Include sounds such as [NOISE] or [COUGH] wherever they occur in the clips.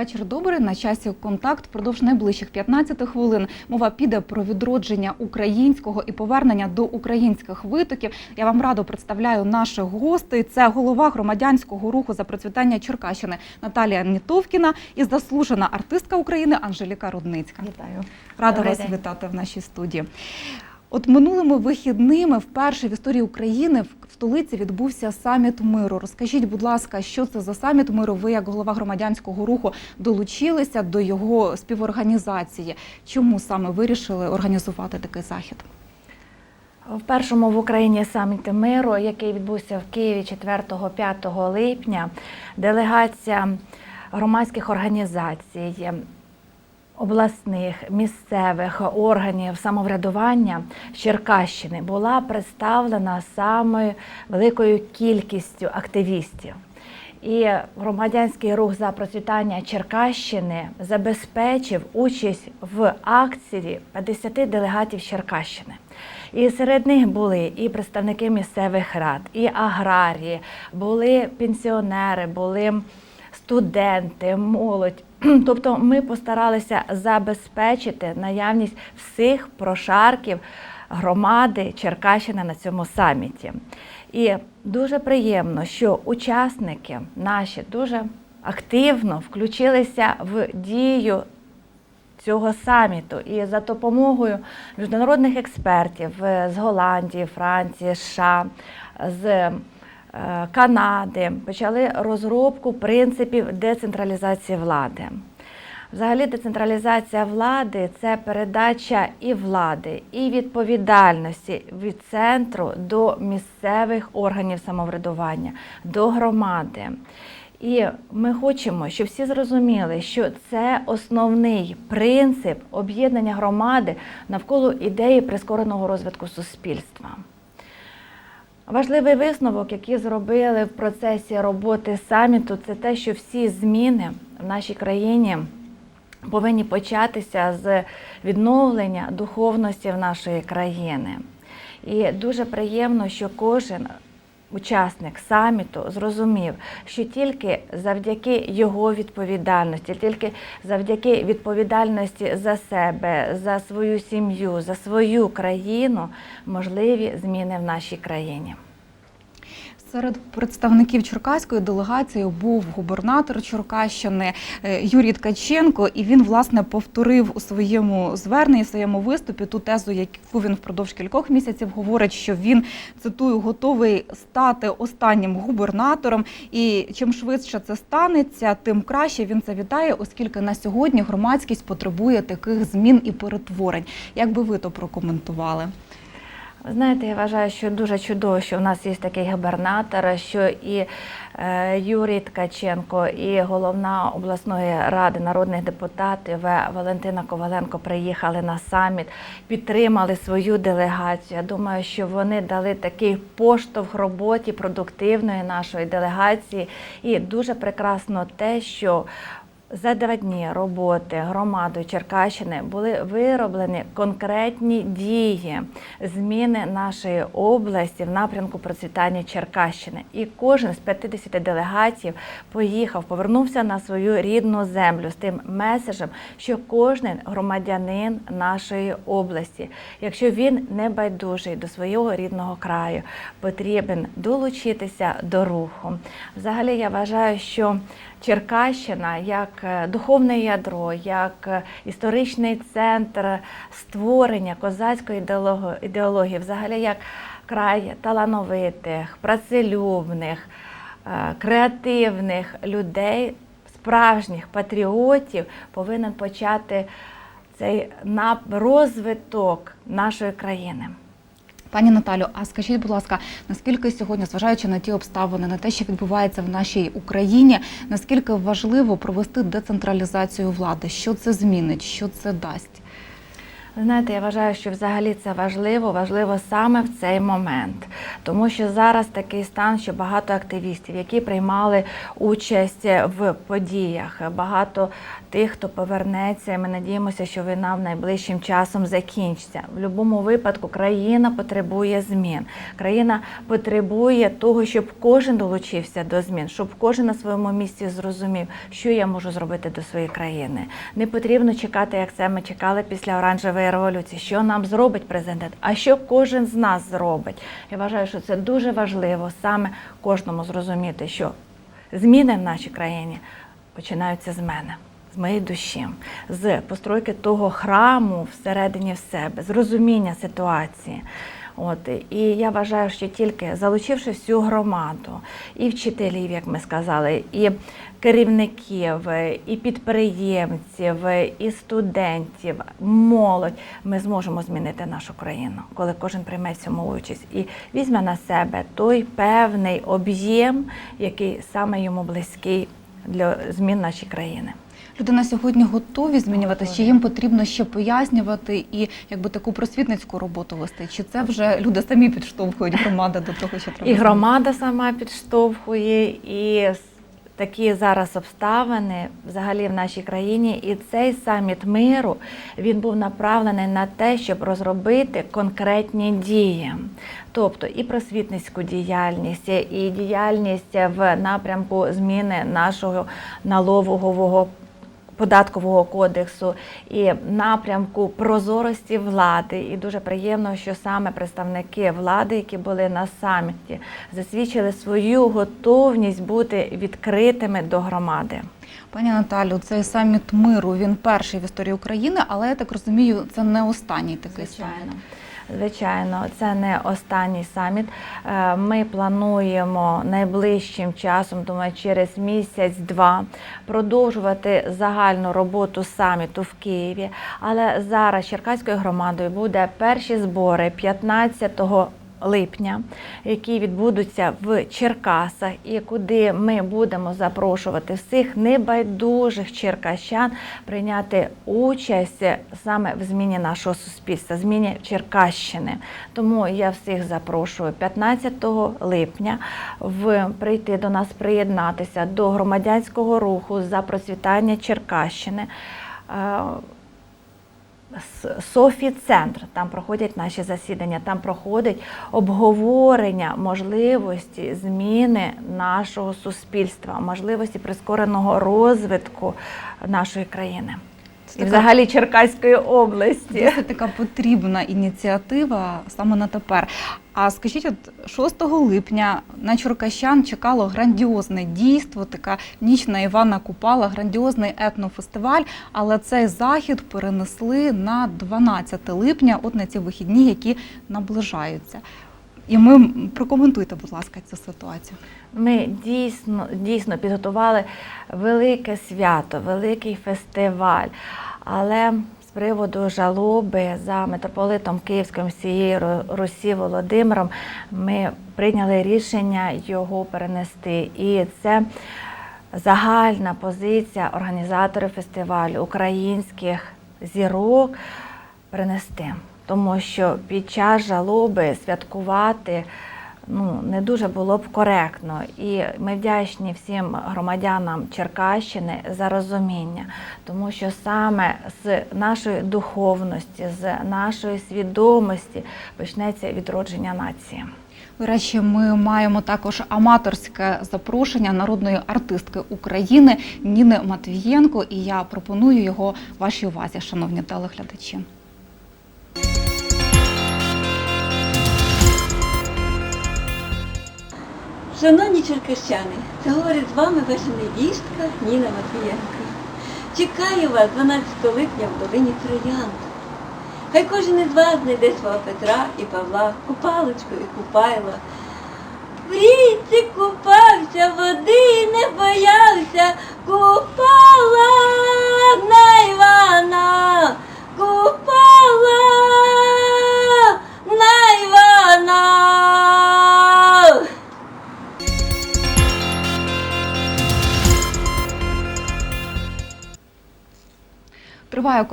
Вечір добрий. На часі контакт. Впродовж найближчих 15 хвилин мова піде про відродження українського і повернення до українських витоків. Я вам радо представляю наших гостей. Це голова громадянського руху за процвітання Черкащини Наталія Нітовкіна і заслужена артистка України Анжеліка Рудницька. Вітаю. Рада Добрий вас день. вітати в нашій студії. От минулими вихідними вперше в історії України в столиці відбувся саміт миру. Розкажіть, будь ласка, що це за саміт миру? Ви, як голова громадянського руху, долучилися до його співорганізації. Чому саме вирішили організувати такий захід? В першому в Україні саміті миру, який відбувся в Києві 4-5 липня, делегація громадських організацій, обласних, місцевих органів самоврядування Черкащини була представлена самою великою кількістю активістів. І громадянський рух за процвітання Черкащини забезпечив участь в акції 50 делегатів Черкащини. І серед них були і представники місцевих рад, і аграрії, були пенсіонери, були студенти, молодь. [CLEARS THROAT] Тобто ми постаралися забезпечити наявність всіх прошарків громади Черкащини на цьому саміті. І дуже приємно, що учасники наші дуже активно включилися в дію цього саміту і за допомогою міжнародних експертів е, з Голландії, Франції, США, з Канади почали розробку принципів децентралізації влади. Взагалі, децентралізація влади це передача і влади, і відповідальності від центру до місцевих органів самоврядування, до громади. І ми хочемо, щоб всі зрозуміли, що це основний принцип об'єднання громади навколо ідеї прискореного розвитку суспільства. Важливий висновок, який зробили в процесі роботи саміту, це те, що всі зміни в нашій країні повинні початися з відновлення духовності в нашої країни. І дуже приємно, що кожен учасник саміту зрозумів, що тільки завдяки його відповідальності, тільки завдяки відповідальності за себе, за свою сім'ю, за свою країну можливі зміни в нашій країні. Серед представників черкаської делегації був губернатор Черкащини е, Юрій Ткаченко, і він власне повторив у своєму зверненні, своєму виступі ту тезу, яку він впродовж кількох місяців говорить, що він цитую готовий стати останнім губернатором. І чим швидше це станеться, тим краще він це вітає, оскільки на сьогодні громадськість потребує таких змін і перетворень. Як би ви то прокоментували? Знаєте, я вважаю, що дуже чудово, що в нас є такий губернатор, що і е, Юрій Ткаченко, і головна обласної ради народних депутатів Валентина Коваленко приїхали на саміт, підтримали свою делегацію. Я думаю, що вони дали такий поштовх роботі продуктивної нашої делегації. І дуже прекрасно те, що за два дні роботи громадою Черкащини були вироблені конкретні дії зміни нашої області в напрямку процвітання Черкащини. І кожен з 50 делегатів поїхав, повернувся на свою рідну землю з тим меседжем, що кожен громадянин нашої області, якщо він не байдужий до свого рідного краю, потрібен долучитися до руху. Взагалі, я вважаю, що Черкащина як е, духовне ядро, як е, історичний центр створення козацької ідеології, взагалі як край талановитих, працелюбних, е, креативних людей, справжніх патріотів, повинен почати цей розвиток нашої країни. Пані Наталю, а скажіть, будь ласка, наскільки сьогодні, зважаючи на ті обставини, на те, що відбувається в нашій Україні, наскільки важливо провести децентралізацію влади? Що це змінить? Що це дасть? Знаєте, я вважаю, що взагалі це важливо, важливо саме в цей момент, тому що зараз такий стан, що багато активістів, які приймали участь в подіях, багато тих, хто повернеться. Ми надіємося, що війна в найближчим часом закінчиться. В будь-якому випадку країна потребує змін. Країна потребує того, щоб кожен долучився до змін, щоб кожен на своєму місці зрозумів, що я можу зробити до своєї країни. Не потрібно чекати, як це ми чекали після оранжевої революції. Що нам зробить президент? А що кожен з нас зробить? Я вважаю, що це дуже важливо саме кожному зрозуміти, що зміни в нашій країні починаються з мене. З моєї душі, з постройки того храму всередині в себе, з розуміння ситуації. От і я вважаю, що тільки залучивши всю громаду, і вчителів, як ми сказали, і керівників, і підприємців, і студентів, молодь, ми зможемо змінити нашу країну, коли кожен прийме в цьому участь і візьме на себе той певний об'єм, який саме йому близький для змін нашої країни. Люди на сьогодні готові змінюватися, чи їм потрібно ще пояснювати і якби таку просвітницьку роботу вести? Чи це вже люди самі підштовхують громади до того, що треба І громада сама підштовхує, і такі зараз обставини взагалі в нашій країні. І цей саміт миру він був направлений на те, щоб розробити конкретні дії. Тобто і просвітницьку діяльність, і діяльність в напрямку зміни нашого налогового податкового кодексу і напрямку прозорості влади. І дуже приємно, що саме представники влади, які були на саміті, засвідчили свою готовність бути відкритими до громади. Пані Наталю, цей саміт миру він перший в історії України, але я так розумію, це не останній такий саміт. Звичайно, це не останній саміт. Е, Ми плануємо найближчим часом, думаю, через місяць-два продовжувати загальну роботу саміту в Києві. Але зараз Черкаською громадою буде перші збори 15 липня, які відбудуться в Черкасах, і куди ми будемо запрошувати всіх небайдужих черкащан прийняти участь саме в зміні нашого суспільства, зміні Черкащини. Тому я всіх запрошую 15 липня в прийти до нас, приєднатися до громадянського руху за процвітання Черкащини. Софі Центр. Там проходять наші засідання, там проходить обговорення можливості зміни нашого суспільства, можливості прискореного розвитку нашої країни Це і така- взагалі Черкаської області. Досить така потрібна ініціатива саме на тепер. А скажіть, от 6 липня на Чуркащан чекало грандіозне дійство, така ніч на Івана Купала, грандіозний етнофестиваль. Але цей захід перенесли на 12 липня, от на ці вихідні, які наближаються. І ми прокоментуйте, будь ласка, цю ситуацію. Ми дійсно, дійсно підготували велике свято, великий фестиваль. Але з приводу жалоби за митрополитом Київським всієї Русі Володимиром ми прийняли рішення його перенести. І це загальна позиція організаторів фестивалю українських зірок перенести. Тому що під час жалоби святкувати ну, не дуже було б коректно. І ми вдячні всім громадянам Черкащини за розуміння, тому що саме з нашої духовності, з нашої свідомості почнеться відродження нації. До речі, ми маємо також аматорське запрошення народної артистки України Ніни Матвієнко, і я пропоную його вашій увазі, шановні телеглядачі. Шановні черкащани, це говорить з вами ваша невістка Ніна Матвієнко. Чекаю вас 12 липня в долині Троянд. Хай кожен із вас знайде свого Петра і Павла, купалочку і купайла. В річці купався, води не боявся, купала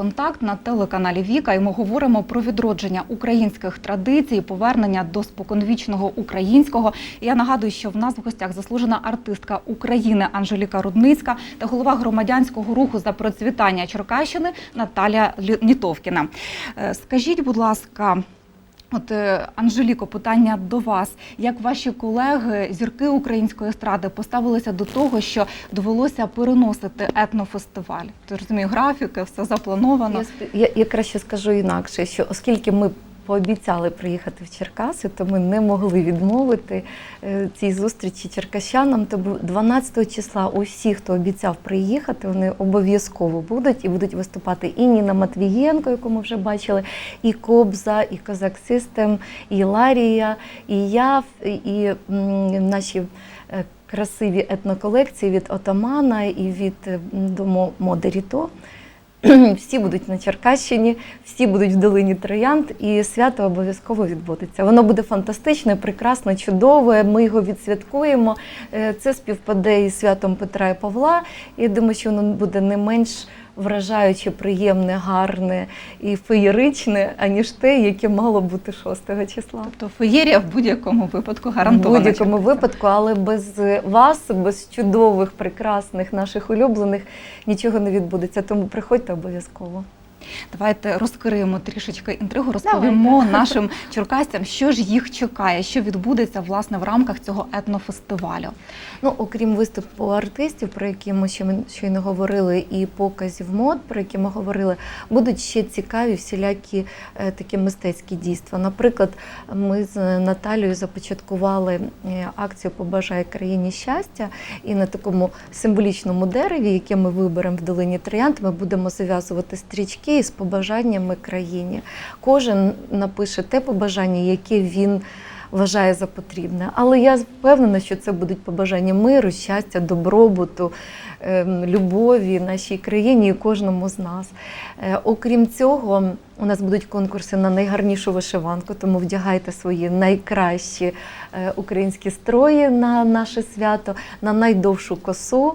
контакт на телеканалі Віка, і ми говоримо про відродження українських традицій, повернення до споконвічного українського. Я нагадую, що в нас в гостях заслужена артистка України Анжеліка Рудницька та голова громадянського руху за процвітання Черкащини Наталія Лі- Нітовкіна. Е, Скажіть, будь ласка. От е, Анжеліко, питання до вас. Як ваші колеги, зірки української естради, поставилися до того, що довелося переносити етнофестиваль? Ти розумію, графіки, все заплановано. Я, я, я краще скажу інакше, що оскільки ми пообіцяли приїхати в Черкаси, то ми не могли відмовити е, цій зустрічі черкащанам. Тому 12 числа усі, хто обіцяв приїхати, вони обов'язково будуть і будуть виступати і Ніна Матвієнко, яку ми вже бачили, і Кобза, і Козак Систем, і Ларія, і я, і наші. е, Красиві етноколекції від Отамана і від дому Модеріто. [CLEARS THROAT] Всі будуть на Черкащині, всі будуть в долині Троянд, і свято обов'язково відбудеться. Воно буде фантастичне, прекрасне, чудове. Ми його відсвяткуємо. Е, Це співпаде із святом Петра і Павла. Я думаю, що воно буде не менш вражаюче, приємне, гарне і феєричне, аніж те, яке мало бути 6 числа. Тобто феєрія в будь-якому випадку В будь-якому випадку, але без вас, без чудових, прекрасних наших улюблених нічого не відбудеться. Тому приходьте обов'язково. Давайте розкриємо трішечки інтригу, розповімо нашим черкасцям, що ж їх чекає, що відбудеться власне в рамках цього етнофестивалю. Ну, окрім виступу артистів, про які ми ще щойно говорили, і показів мод, про які ми говорили, будуть ще цікаві всілякі е, такі мистецькі дійства. Наприклад, ми з Наталією започаткували е, акцію Побажай країні щастя, і на такому символічному дереві, яке ми виберемо в долині Троянд, ми будемо зав'язувати стрічки із побажаннями країні. Кожен напише те побажання, яке він вважає за потрібне. Але я впевнена, що це будуть побажання миру, щастя, добробуту, ем, любові нашій країні і кожному з нас. Е, Окрім цього, у нас будуть конкурси на найгарнішу вишиванку, тому вдягайте свої найкращі е, українські строї на наше свято, на найдовшу косу.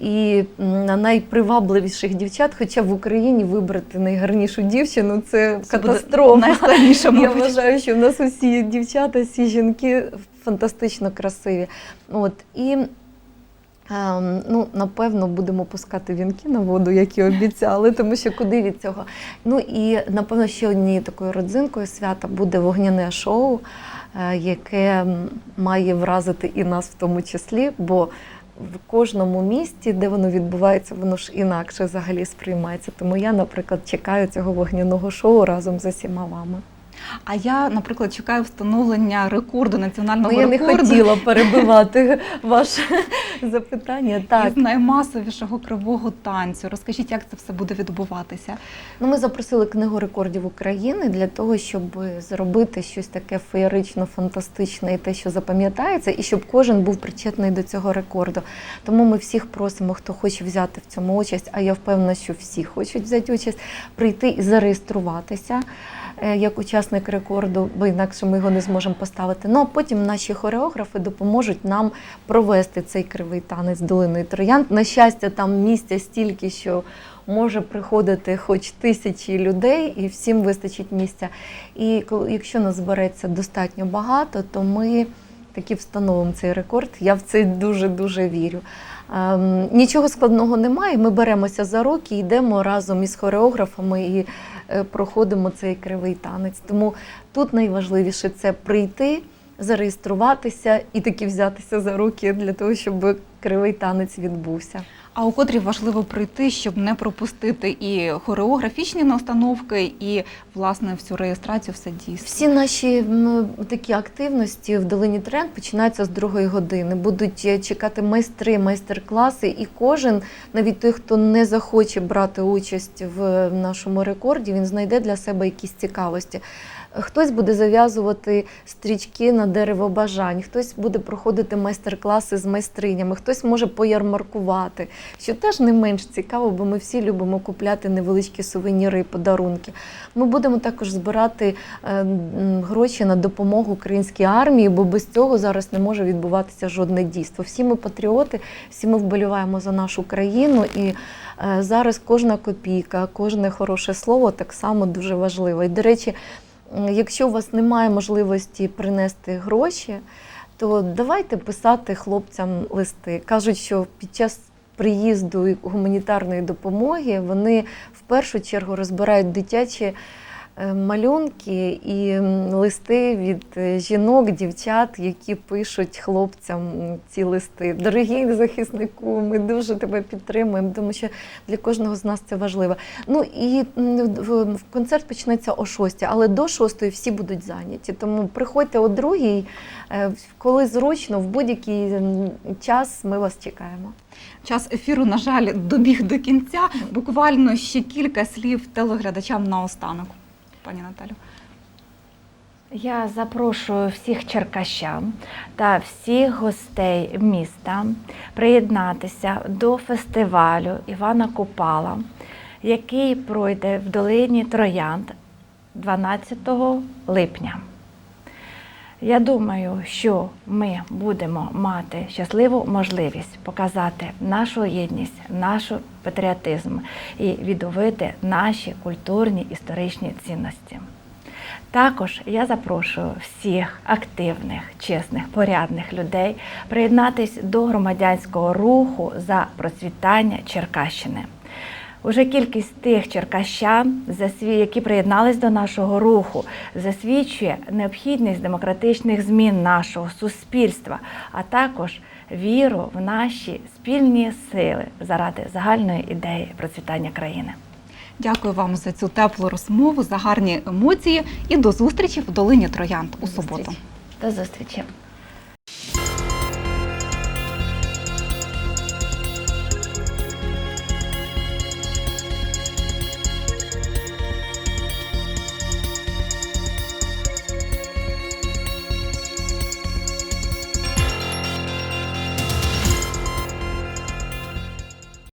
І на найпривабливіших дівчат, хоча в Україні вибрати найгарнішу дівчину це, Це катастрофа. Я вважаю, що в нас усі дівчата, всі жінки фантастично красиві. От і ем, ну, напевно будемо пускати вінки на воду, як і обіцяли, тому що куди від цього. Ну і напевно ще однією такою родзинкою свята буде вогняне шоу, е, яке має вразити і нас в тому числі, бо в кожному місті, де воно відбувається, воно ж інакше взагалі сприймається. Тому я, наприклад, чекаю цього вогняного шоу разом з усіма вами. А я, наприклад, чекаю встановлення рекорду національного Ну, я не хотіла [LAUGHS] перебивати ваше запитання. Так, із наймасовішого кривого танцю. Розкажіть, як це все буде відбуватися? ну ми запросили книгу рекордів України для того, щоб зробити щось таке феєрично, фантастичне і те, що запам'ятається, і щоб кожен був причетний до цього рекорду. Тому ми всіх просимо, хто хоче взяти в цьому участь, а я впевнена, що всі хочуть взяти участь, прийти і зареєструватися. Е, Як учасник рекорду, бо інакше ми його не зможемо поставити. Ну а потім наші хореографи допоможуть нам провести цей кривий танець долиною троянд. На щастя, там місця стільки, що може приходити хоч тисячі людей, і всім вистачить місця. І якщо нас збереться достатньо багато, то ми таки встановимо цей рекорд. Я в це дуже дуже вірю. Ем, нічого складного немає. Ми беремося за руки, йдемо разом із хореографами і е, проходимо цей кривий танець. Тому тут найважливіше це прийти, зареєструватися і таки взятися за руки для того, щоб кривий танець відбувся. А у котрі важливо прийти, щоб не пропустити і хореографічні настановки, і власне всю реєстрацію, все дійсно. Всі наші такі активності в долині тренд починаються з другої години. Будуть е, чекати майстри, майстер-класи, і кожен, навіть той, хто не захоче брати участь в нашому рекорді, він знайде для себе якісь цікавості. Хтось буде зав'язувати стрічки на дерево бажань, хтось буде проходити майстер-класи з майстринями, хтось може поярмаркувати, що теж не менш цікаво, бо ми всі любимо купляти невеличкі сувеніри і подарунки. Ми будемо також збирати е, гроші на допомогу українській армії, бо без цього зараз не може відбуватися жодне дійство. Всі ми патріоти, всі ми вболіваємо за нашу країну, і е, зараз кожна копійка, кожне хороше слово так само дуже важливо. І, до речі, якщо у вас немає можливості принести гроші, то давайте писати хлопцям листи. Кажуть, що під час приїзду гуманітарної допомоги вони в першу чергу розбирають дитячі малюнки і листи від е, жінок, дівчат, які пишуть хлопцям ці листи. Дорогий захиснику, ми дуже тебе підтримуємо, тому що для кожного з нас це важливо. Ну і концерт почнеться о 6, але до 6 всі будуть зайняті. Тому приходьте о 2, коли зручно, в будь-який час ми вас чекаємо. Час ефіру, на жаль, добіг до кінця. Буквально ще кілька слів телеглядачам на останок. Пані Наталю. Я запрошую всіх черкащан та всіх гостей міста приєднатися до фестивалю Івана Купала, який пройде в долині Троянд 12 липня. Я думаю, що ми будемо мати щасливу можливість показати нашу єдність, наш патріотизм і відновити наші культурні історичні цінності. Також я запрошую всіх активних, чесних, порядних людей приєднатись до громадянського руху за процвітання Черкащини. Уже кількість тих черкащан, які приєднались до нашого руху, засвідчує необхідність демократичних змін нашого суспільства, а також віру в наші спільні сили заради загальної ідеї процвітання країни. Дякую вам за цю теплу розмову, за гарні емоції і до зустрічі в долині Троянд у суботу. До зустрічі.